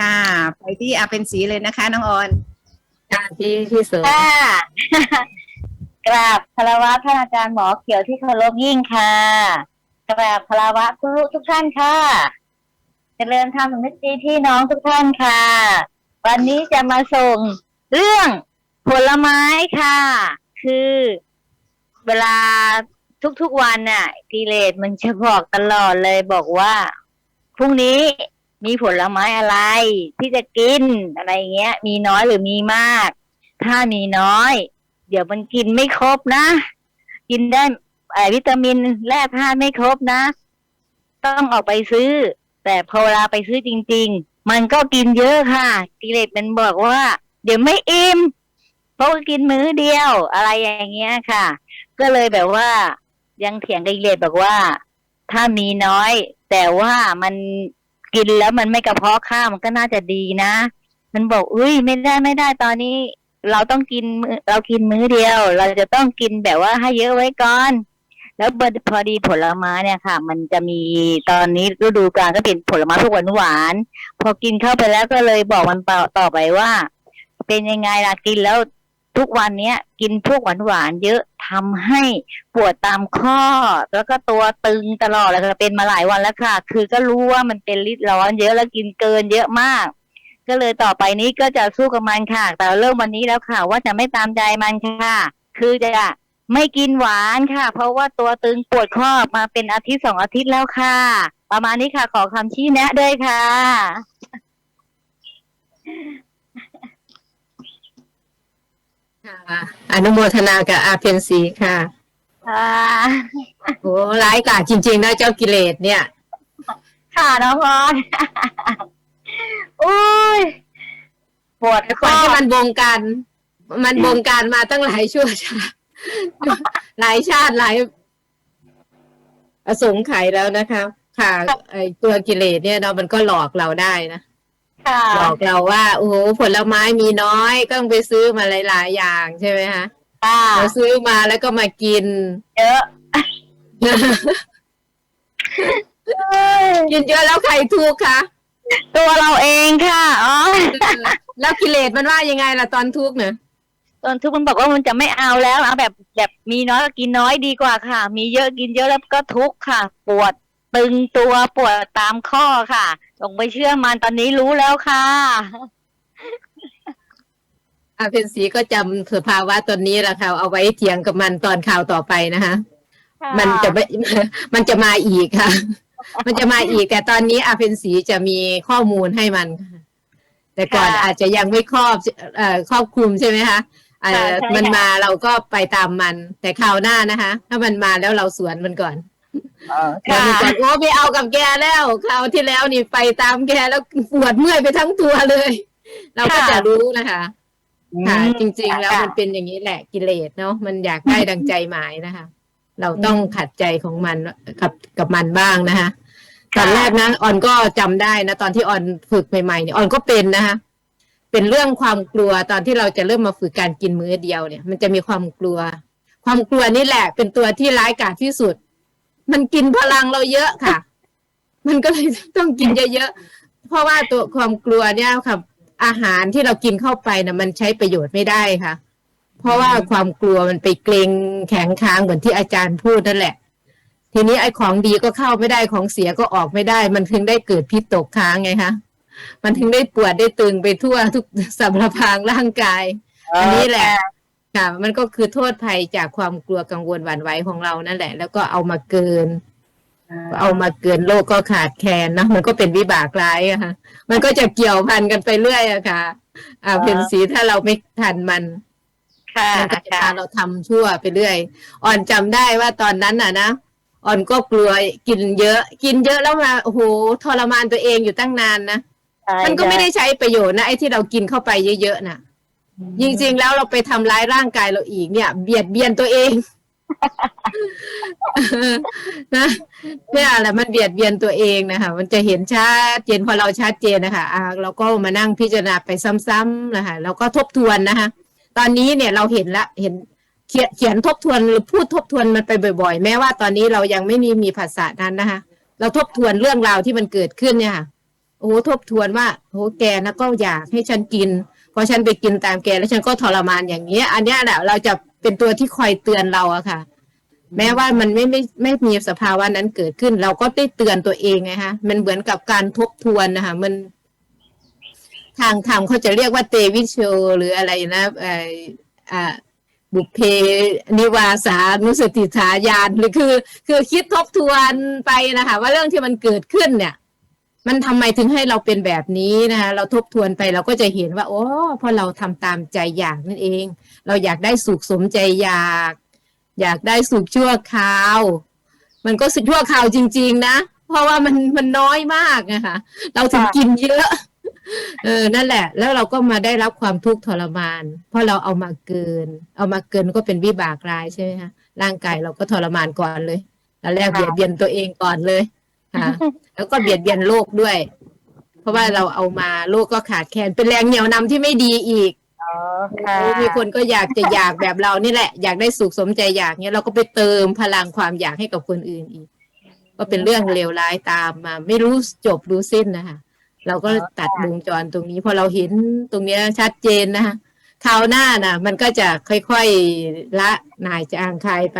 ค่ะ ไปที่อาเป็นสีเลยนะคะ น้องออนค่ะพี่พี่เสริมค่ะกราบคารวะท่านอาจารย์หมอเขียวที่เคารพยิ่งค่ะ กราบคารวะคุณลูกทุกท่านค่ะ เจริญธรรมสำนึกดีพี่น้องทุกท่านค่ะ วันนี้จะมาส่งเรื่องผลไม้ค่ะ คือเวลาทุกๆวันน่ะกิเลสมันจะบอกตลอดเลยบอกว่าพรุ่งนี้ มีผลไม้อะไรที่จะกินอะไรเงี้ย มีน้อยหรือมีมาก ถ้ามีน้อย เดี๋ยวมันกินไม่ครบนะ กินได้วิตามินแร่ธาตุไม่ครบนะ ต้องออกไปซื้อ แต่พอเวลาไปซื้อจริง ๆ มันก็กินเยอะค่ะ กิเลสมันบอกว่า เดี๋ยวไม่อิ่มเพราะกินมื้อเดียว อะไรอย่างเงี้ยค่ะ ก็เลยแบบว่า ยังเถียงกับกิเลสบอกว่า ถ้ามีน้อย แต่ว่ามัน กินแล้วมันไม่กระเพาะข้าวมันก็น่าจะดีนะ มันบอกอุ้ยไม่ได้ไม่ได้ตอนนี้ เราต้องกินมื้อเรากินมื้อเดียว เราจะต้องกินแบบว่าให้เยอะไว้ก่อน แล้วพอดีผลไม้เนี่ยค่ะ มันจะมีตอนนี้ฤดูกาลก็เป็นผลไม้พวกหวานหวานพอกินเข้าไปแล้วก็เลยบอกมันต่อไปว่า เป็นยังไงล่ะกินแล้ว ทุกวันเนี้ย กินพวกหวานหวานๆเยอะทำให้ปวดตามข้อ แล้วก็ตัวตึงตลอดเลยค่ะเป็นมาหลายวันแล้วค่ะ คือก็รู้ว่ามันเป็นฤทธิ์ร้อนเยอะแล้วกินเกินเยอะมาก ก็เลยต่อไปนี้ก็จะสู้กับมันค่ะ แต่เริ่มวันนี้แล้วค่ะ ว่าจะไม่ตามใจมันค่ะ คือจะไม่กินหวานค่ะ เพราะว่าตัวตึงปวดข้อมาเป็นอาทิตย์สองอาทิตย์แล้วค่ะ ประมาณนี้ค่ะ ขอคำชี้แนะด้วยค่ะ ค่ะอนุโมทนากับอาเพนสีค่ะค่ะโอ้ร้ายกาจจริง ๆ นะเจ้ากิเลสเนี่ย ค่ะน้องพรอุ้ยปวดแต่คข้นอที่มันบงการมันบงการมาตั้งหลายชั่วชาติหลายชาติหลายอสงไขยแล้วนะคะ ค่ะไอตัวกิเลสเนี่ยเนาะมันก็หลอกเราได้นะ ค่ะหลอกเราว่าโอ้โหผลไม้มีน้อยก็ต้องไปซื้อมาหลาย ๆ อย่างใช่ไหมคะค่ะเราซื้อมาแล้วก็มากิน เยอะ กินเยอะแล้วใครทุกข์คะตัวเราเองค่ะอ๋อแล้วกิเลสมันว่ายังไงล่ะตอนทุกข์เนี่ยตอนทุกมันบอกว่ามันจะไม่เอาแล้วเอาแบบแบบมีน้อยก็กินน้อยดีกว่าค่ะ มีเยอะกินเยอะแล้วก็ทุกข์ค่ะ ปวด ตึงตัวปวดตามข้อค่ะลงไปเชื่อมันตอนนี้รู้แล้วค่ะอาเพนสีก็จำสภาวะตอนนี้แหละค่ะเอาไว้เถียงกับมันตอนข่าวต่อไปนะคะมันจะไม่มันจะมาอีกค่ะ มันจะมาอีก แต่ตอนนี้อาเพนสีจะมีข้อมูลให้มันค่ะแต่ก่อนค่ะอาจจะยังไม่ครอบเอ่อครอบคลุมใช่ไหมคะเอ่อค่ะใช่มันค่ะมาเราก็ไปตามมัน แต่คราวหน้านะคะ ถ้ามันมาแล้วเราสวนมันก่อน ค่ะมันก่อนโอ้ไม่เอากับแกแล้วคราวที่แล้วนี่ไปตามแกแล้วปวดเมื่อยไปทั้งตัวเลย เราก็จะรู้นะคะค่ะจริง ๆ แล้วมันเป็นอย่างนี้แหละกิเลสเนาะมันอยากได้ดังใจหมายนะคะ เราต้องขัดใจของมันกับกับมันบ้างนะคะตอนแรกนะออนก็จำได้นะ ตอนที่ออนฝึกใหม่ๆเนี่ยออนก็เป็นนะคะเป็นเรื่องความกลัวตอนที่เราจะเริ่มมาฝึกการกินมื้อเดียวเนี่ย มันจะมีความกลัว ความกลัวนี่แหละ เป็นตัวที่ร้ายกาจที่สุด มันกินพลังเราเยอะค่ะ มันก็เลยต้องกินเยอะๆ เพราะว่าตัวความกลัวเนี่ยค่ะ อาหารที่เรากินเข้าไปนะมันใช้ประโยชน์ไม่ได้ค่ะ เพราะว่าความกลัวมันไปเกรงแข็งค้างเหมือนที่อาจารย์พูดนั่นแหละ ทีนี้ไอ้ของดีก็เข้าไม่ได้ของเสียก็ออกไม่ได้ มันถึงได้เกิดพิษตกค้างไงคะมันถึงได้ปวดได้ตึงไปทั่วทุกสัมรพางร่างกาย อันนี้แหละ ค่ะ มันก็คือโทษภัยจากความกลัวกังวลหวั่นไหวของเรานั่นแหละ แล้วก็เอามาเกิน เอามาเกินโลกก็ขาดแคลนนะมันก็เป็นวิบากร้ายอะค่ะ มันก็จะเกี่ยวพันกันไปเรื่อยอะค่ะ อ่าเพนสีถ้าเราไม่ทันมันค่ะมันก็จะค่ะพาเราทำชั่วไปเรื่อย อ่อนจำได้ว่าตอนนั้นน่ะนะอ่อนก็กลัวกินเยอะ กินเยอะแล้วมาโอ้โหทรมานตัวเองอยู่ตั้งนานนะมันก็ไม่ได้ใช้ประโยชน์นะไอ้ที่เรากินเข้าไปเยอะๆน่ะ จริงๆแล้วเราไปทำร้ายร่างกายเราอีกเนี่ย เบียดเบียนตัวเองนะเนี่ยแหละมันเบียดเบียนตัวเองนะคะ มันจะเห็นชัดเจนพอเราชัดเจนนะคะอ่าเราก็มานั่งพิจารณาไปซ้ำๆนะคะเราก็ทบทวนนะคะ ตอนนี้เนี่ยเราเห็นละเห็นเขียนเขียนทบทวนหรือพูดทบทวนมันไปบ่อย ๆ แม้ว่าตอนนี้เรายังไม่มีมีภาษานั้นนะคะ เราทบทวนเรื่องราวที่มันเกิดขึ้นเนี่ยค่ะโอ้อ้ทบทวนว่าโอ้แกนะก็อยากให้ฉันกิน พอฉันไปกินตามแกแล้วฉันก็ทรมานอย่างนี้ย อันเนี้ยแหละเราจะเป็นตัวที่คอยเตือนเราอะค่ะ แม้ว่ามันไม่ไม่ไม่มีสภาวะนั้นเกิดขึ้น เราก็ได้เตือนตัวเองไงฮะ มันเหมือนกับการทบทวนนะคะมัน ทางธรรมเขาจะเรียกว่าเตวิชโชหรืออะไรนะไออ่าบุพเพนิวาสานุสติฐายานหรือคือ คือคิดทบทวนไปนะคะ ว่าเรื่องที่มันเกิดขึ้นเนี่ย มันทำไมถึงให้เราเป็นแบบนี้นะคะเราทบทวนไปเราก็จะเห็นว่า โอ้เพราะเราทำตามใจอยากนั่นเอง เราอยากได้สุขสมใจอยาก อยากได้สุขชั่วคราว มันก็สุขชั่วคราวจริง ๆ นะ เพราะว่ามันมันน้อยมากนะคะเราถึงกินเยอะ เออนั่นแหละ แล้วเราก็มาได้รับความทุกข์ทรมาน เพราะเราเอามาเกิน เอามาเกินก็เป็นวิบากรายใช่ไหมคะร่างกายเราก็ทรมานก่อนเลยตอนแรกเบียดเบียนตัวเองก่อนเลย ค่ะ แล้วก็เบียดเบียนโลกด้วย เพราะว่าเราเอามาโลกก็ขาดแคลนเป็นแรงเหนี่ยวนำที่ไม่ดีอีกอ๋อค่ะโอ้มีคนก็อยากจะอยากแบบเรานี่แหละ อยากได้สุขสมใจอยากเนี้ยเราก็ไปเติมพลังความอยากให้กับคนอื่นอีก ก็เป็นเรื่องเลวร้ายตามมา ไม่รู้จบรู้สิ้นนะคะเราก็ตัดวงจรตรงนี้พอเราเห็นตรงเนี้ยชัดเจนนะคะคราวหน้าน่ะ มันก็จะค่อยๆละนายจางคายไป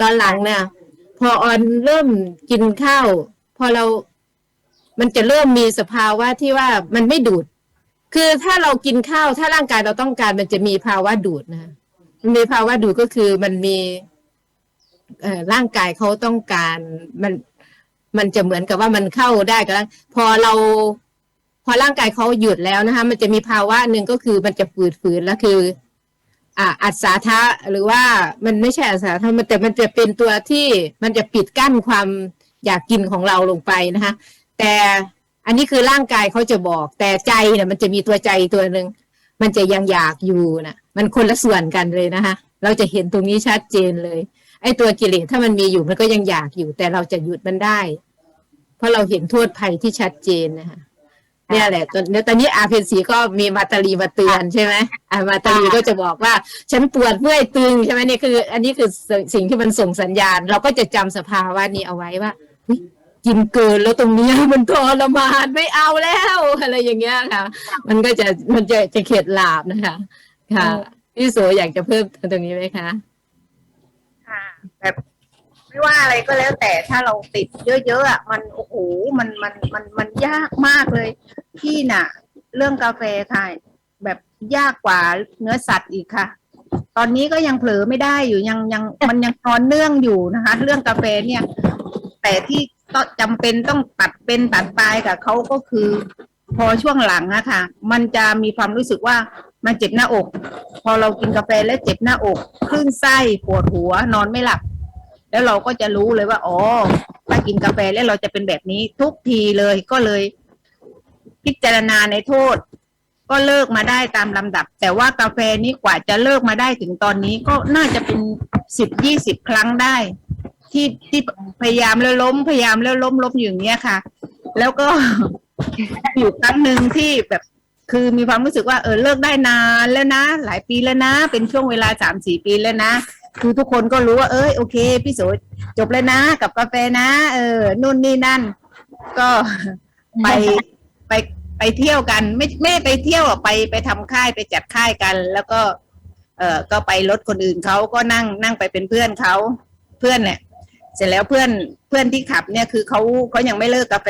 ตอนหลังน่ะพอออนเริ่มกินข้าวพ อเรา มันจะเริ่มมีสภาวะที่ว่ามันไม่ดูด คือถ้าเรากินข้าวถ้าร่างกายเราต้องการมันจะมีภาวะดูดนะมันมีภาวะดูดก็คือมันมีเอ่อร่างกายเขาต้องการมันมันจะเหมือนกับว่ามันเข้าได้ก็แล้วพอเรา พอร่างกายเขาหยุดแล้วนะคะ มันจะมีภาวะหนึ่งก็คือมันจะฝืดฝืนแล้วคือ อ่าอัศาทะหรือว่ามันไม่ใช่อัศาทะมันแต่มันจะเป็นตัวที่มันจะปิดกั้นความ อยากกินของเราลงไปนะคะ แต่อันนี้คือร่างกายเขาจะบอก แต่ใจเนี่ยมันจะมีตัวใจตัวหนึ่งมันจะยังอยากอยู่นะมันคนละส่วนกันเลยนะคะเราจะเห็นตรงนี้ชัดเจนเลย ไอ้ตัวกิเลสถ้ามันมีอยู่มันก็ยังอยากอยู่ แต่เราจะหยุดมันได้ เพราะเราเห็นโทษภัยที่ชัดเจนนะคะเนี่ยแหละตอนแล้ตอนนี้อาเพนสีก็มีมาตาลีมาเตือนใช่ไหมอ่ามาตาลีก็จะบอกว่า ฉันปวดเมื่อยตึงใช่ไหมเนี่ยคือ อันนี้คือสิ่งที่มันส่งสัญญาณ เราก็จะจำสภาวะนี้เอาไว้ว่า กินเกินแล้วตรงเนี้ยมันทรมานไม่เอาแล้วอะไรอย่างเงี้ยค่ะ มันก็จะมันจะจะเข็ดหลาบนะคะ ค่ะพี่โสอยากจะเพิ่มเติมตรงนี้ไหมคะค่ะแบบไม่ว่าอะไรก็แล้วแต่ถ้าเราติดเยอะๆอะมันโอ้โหมันมันมันมันยากมากเลยพี่น่ะ เรื่องกาแฟค่ะ แบบยากกว่าเนื้อสัตว์อีกค่ะ ตอนนี้ก็ยังเผลอไม่ได้อยู่ยังยังมันยังนอนเนื่องอยู่นะคะ เรื่องกาแฟเนี่ย แต่ที่ต้องจำเป็นต้องตัดเป็นตัดตายกับเขาก็คือ พอช่วงหลังอะค่ะ มันจะมีความรู้สึกว่ามันเจ็บหน้าอก พอเรากินกาแฟแล้วเจ็บหน้าอกคลื่นไส้ปวดหัวนอนไม่หลับ แล้วเราก็จะรู้เลยว่าอ๋อถ้ากินกาแฟแล้วเราจะเป็นแบบนี้ทุกทีเลยก็เลย พิจารณาในโทษ ก็เลิกมาได้ตามลำดับ แต่ว่ากาแฟนี้กว่าจะเลิกมาได้ถึงตอนนี้ก็น่าจะเป็นสิบยี่สิบครั้งได้ ที่ที่พยายามแล้วล้มพยายามแล้วล้มล้มอย่างเนี้ยค่ะ แล้วก็ อยู่ครั้งหนึ่งที่แบบคือมีความรู้สึกว่าเออเลิกได้นานแล้วนะ หลายปีแล้วนะ เป็นช่วงเวลาสามสี่ปีแล้วนะคือทุกคนก็รู้ว่าเอ้ยโอเค พี่โสจบแล้วนะ กับกาแฟนะ เออนู่นนี่นั่น ก็ไปไปไปเที่ยวกัน ไม่ไม่ไปเที่ยวไปไปทำค่ายไปจัดค่ายกัน แล้วก็ เออก็ไปรถคนอื่นเขาก็นั่งนั่งไปเป็นเพื่อนเขาเพื่อนเนี่ย เสร็จแล้วเพื่อนเพื่อนที่ขับเนี่ยคือเขาเขายังไม่เลิกกาแฟ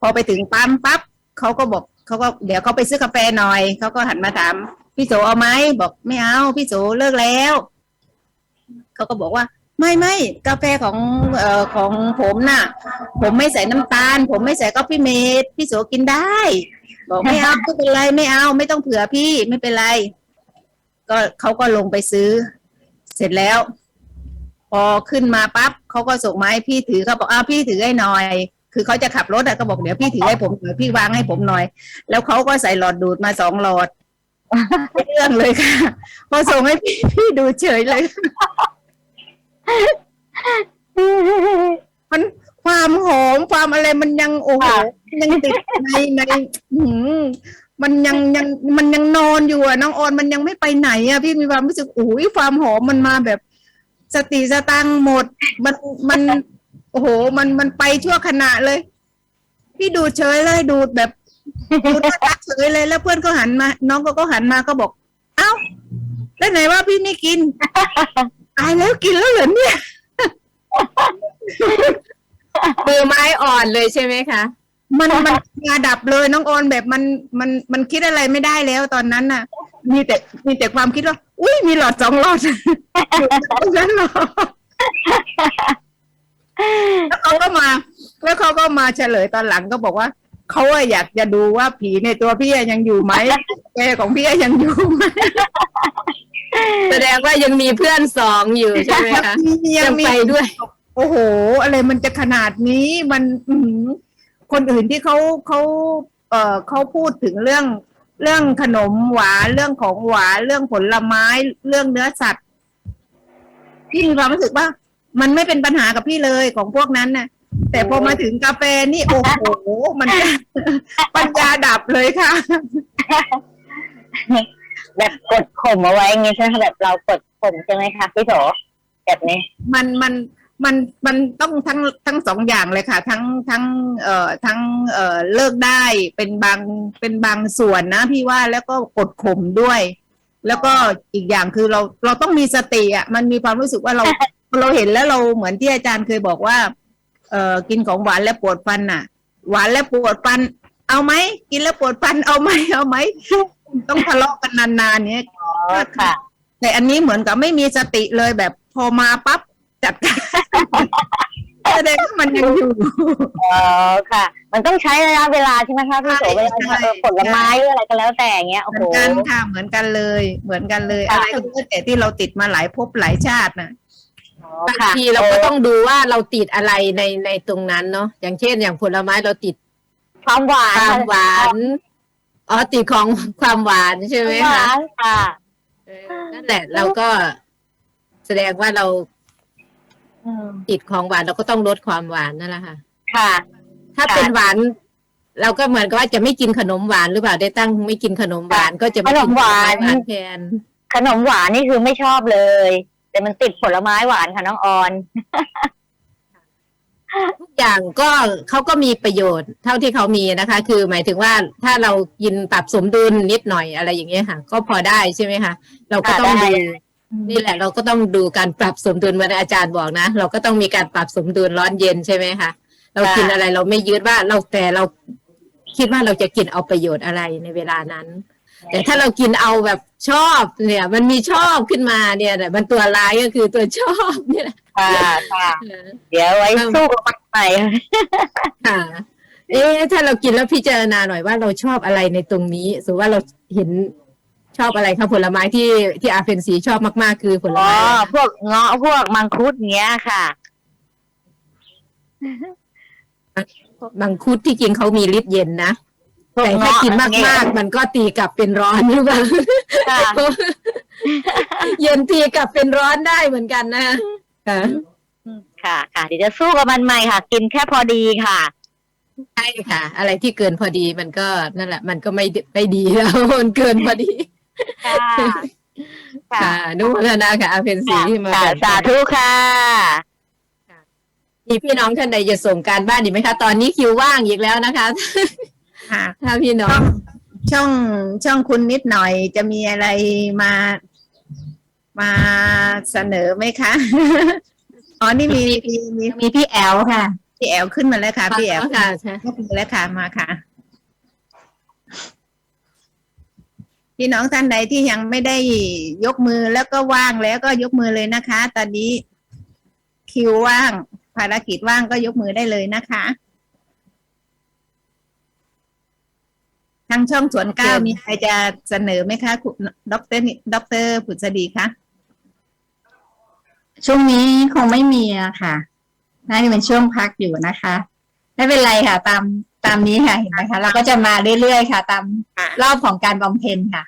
พอไปถึงปั๊มปั๊บเขาก็บอกเขาก็เดี๋ยวเขาไปซื้อกาแฟหน่อยเขาก็หันมาถามพี่โสเอาไหมบอกไม่เอาพี่โสเลิกแล้วเขาก็บอกว่าไม่ไม่กาแฟของเอ่อของผมน่ะ ผมไม่ใส่น้ำตาล ผมไม่ใส่กาแฟเมดพี่โสกินได้ บอกไม่เอาไม่เป็นไรไม่เอา ไม่ต้องเผื่อพี่ไม่เป็นไร ก็เขาก็ลงไปซื้อ เสร็จแล้ว พอขึ้นมาปั๊บเขาก็ส่งมาให้พี่ถือเขาบอกอ้าวพี่ถือให้หน่อย คือเขาจะขับรถอะก็บอกเดี๋ยวพี่ถือให้ผมหน่อยพี่วางให้ผมหน่อย แล้วเขาก็ใส่หลอดดูดมาสองหลอดเรื่องเลยค่ะ พอส่งให้พี่พี่ดูเฉยเลย มันความหอมความอะไรมันยังโอ้โหค่ะยังติดในในหืมมันยังยังมันยังนอนอยู่อะน้องออนมันยังไม่ไปไหนอะพี่มีความรู้สึกโอ้ยความหอมมันมาแบบ สติสตังค์หมด มันมันโอ้โห มันมันไปชั่วขณะเลย พี่ดูดเฉยเลยดูดแบบดูดน่ารักเฉยเลยแล้วเพื่อนก็หันมา น้องก็ก็หันมาก็บอก เอ้าแล้วไหนว่าพี่ไม่กินตายแล้วกินแล้วเหรอเนี่ยมือไม้อ่อนเลยใช่ไหมคะ มันมันงาดับเลยน้องออนแบบมันมันมันคิดอะไรไม่ได้แล้วตอนนั้นน่ะ มีแต่มีแต่ความคิดว่า อุ้ยมีหลอดสองหลอดอยู่ตรงนั้นเหรอแล้วเขาก็มา แล้วเขาก็มาเฉลยตอนหลังก็บอกว่าเขาอะอยากจะดูว่าผีในตัวพี่อะยังอยู่ไหมแกของพี่อะยังอยู่ไหมแสดงว่ายังมีเพื่อนสองอยู่ใช่ไหมคะยัยังงมีไปด้วย โอ้โห อะไรมันจะขนาดนี้มันอื้อหือ คนอื่นที่เขาเขาเอ่อเขาพูดถึงเรื่องเรื่องขนมหวานเรื่องของหวานเรื่องผลไม้เรื่องเนื้อสัตว์พี่มีความรู้สึกว่า มันไม่เป็นปัญหากับพี่เลยของพวกนั้นน่ะ แต่พอมาถึงกาแฟนี่โอ้โหมันปัญญาดับเลยค่ะ แบบกดข่มเอาไว้อย่างงี้ใช่ไหมคะแบบเรากดข่มใช่ไหมคะพี่โถแบบนี้ มันมัน มันมันต้องทั้งทั้งสองอย่างเลยค่ะ ทั้งทั้งเอ่อทั้งเอ่อเลิกได้เป็นบางเป็นบางส่วนนะ พี่ว่าแล้วก็กดข่มด้วย แล้วก็อีกอย่างคือเราเราต้องมีสติอะมันมีความรู้สึกว่าเราเราเห็นแล้วเราเหมือนที่อาจารย์เคยบอกว่า เอ่อกินของหวานแล้วปวดฟันน่ะ หวานแล้วปวดฟัน เอาไหมกินแล้วปวดฟันเอาไหมเอาไหมต้องทะเลาะกันนานๆเนี้ยอ๋อค่ะ แต่อันนี้เหมือนกับไม่มีสติเลยแบบพอมาปั๊บ จัดการแสดงว่ามันยังอยู่อ๋อค่ะ มันต้องใช้ระยะเวลาใช่ไหมคะพี่โถใช่เวลาใช่ เออผลไม้หรืออะไรก็แล้วแต่อย่างเงี้ยโอ้เหโห มือนกันค่ะเหมือนกันเลย เหมือนกันเลยค่ะ อะไรก็แล้วแต่ที่เราติดมาหลายภพหลายชาตินะอ๋อบางค่ะทีเราก็ต้องดูว่าเราติดอะไรในในตรงนั้นเนาะอย่างเช่น อย่างผลไม้เราติดความหวานความหวานอ๋อติดของความหวานใช่ไหมหคะวานค่ะ เออนั่นแหละเราก็แสดงว่าเราอืม ติดของหวานเราก็ต้องลดความหวานนั่นแหละค่ะ ค่ะ ถ้าค่ะเป็นหวาน เราก็เหมือนกับว่าจะไม่กินขนมหวานหรือเปล่าได้ตั้งไม่กินขนมหวานก็จะไม่กินผลไม้หวานแทนขนมหวานนี่คือไม่ชอบเลย แต่มันติดผลไม้หวานค่ะน้องออนทุกอย่างก็เขาก็มีประโยชน์ เท่าที่เขามีนะคะ คือหมายถึงว่าถ้าเรากินปรับสมดุลนิดหน่อยอะไรอย่างเงี้ยค่ะ ก็พอได้ใช่ไหมคะเราก็ต้องได้ดู นี่แหละเราก็ต้องดูการปรับสมดุลเหมือนอาจารย์บอกนะ เราก็ต้องมีการปรับสมดุลร้อนเย็นใช่ไหมคะเรากินอะไรเราไม่ยึดว่าเราแต่เราคิดว่าเราจะกินเอาประโยชน์อะไรในเวลานั้น แต่ถ้าเรากินเอาแบบชอบเนี่ย มันมีชอบขึ้นมาเนี่ยแหละมันตัวร้ายก็คือตัวชอบเนี่ยแหละค่ะค่ะเดี๋ยวไว้สู้กับมันใหม่ค่ะเอ๊ะถ้าเรากินแล้วพิจารณาหน่อยว่าเราชอบอะไรในตรงนี้สมมติว่าเราเห็น ชอบอะไรครับผลไม้ที่ที่อาเฟนสีชอบมากๆ คือผลอ๋อไม้อะไรพวกเงาะพวกมังคุดเงี้ยค่ะบางคุดที่จริงเขามีฤทธิ์เย็นนะพวกแต่ถ้าเงาะกินมากๆ มันก็ตีกลับเป็นร้อนหรือเปล่าค่ะ เย็นตีกลับเป็นร้อนได้เหมือนกันนะค่ะ ค่ะ ค่ะ เดี๋ยวจะสู้กับมันใหม่ค่ะ กินแค่พอดีค่ะ ใช่ค่ะ อะไรที่เกินพอดีมันก็นั่นแหละ มันก็ไม่ไม่ดีแล้ว มันเกินพอดี ค่ะค่ะอนุโมทนาค่ะอาเฟนสีที่มาค่ะแบ่งสาปันธุค่ะ มีพี่น้องท่านใดจะส่งการบ้านอีกไหมคะ ตอนนี้คิวว่างอีกแล้วนะคะ ค่ะ ถ้าพี่น้อช่องงช่องช่องคุณนิดหน่อยจะมีอะไรมา มาเสนอไหมคะ อ๋อ นี่มีมีมีมีพี่แอลค่ะ พี่แอลขึ้นมาแล้วค่ะ พี่แอลค่ะใช่ขึ้นมาแล้วค่ะมาค่ะ พี่น้องท่านใดที่ยังไม่ได้ยกมือแล้วก็ว่างแล้วก็ยกมือเลยนะคะ ตอนนี้คิวว่าง ภารกิจว่างก็ยกมือได้เลยนะคะทางช่องสวนเก้ามีใครจะเสนอไหมคะคุณดรนิดรผุษดีคะช่วงนี้คงไม่มีอะค่ะ น่าจะเป็นช่วงพักอยู่นะคะ ไม่เป็นไรค่ะ ตาม ตามนี้ค่ะเห็นไหมคะเราก็จะมาเรื่อยๆค่ะ ตามค่ะรอบของการบำเพ็ญค่ะ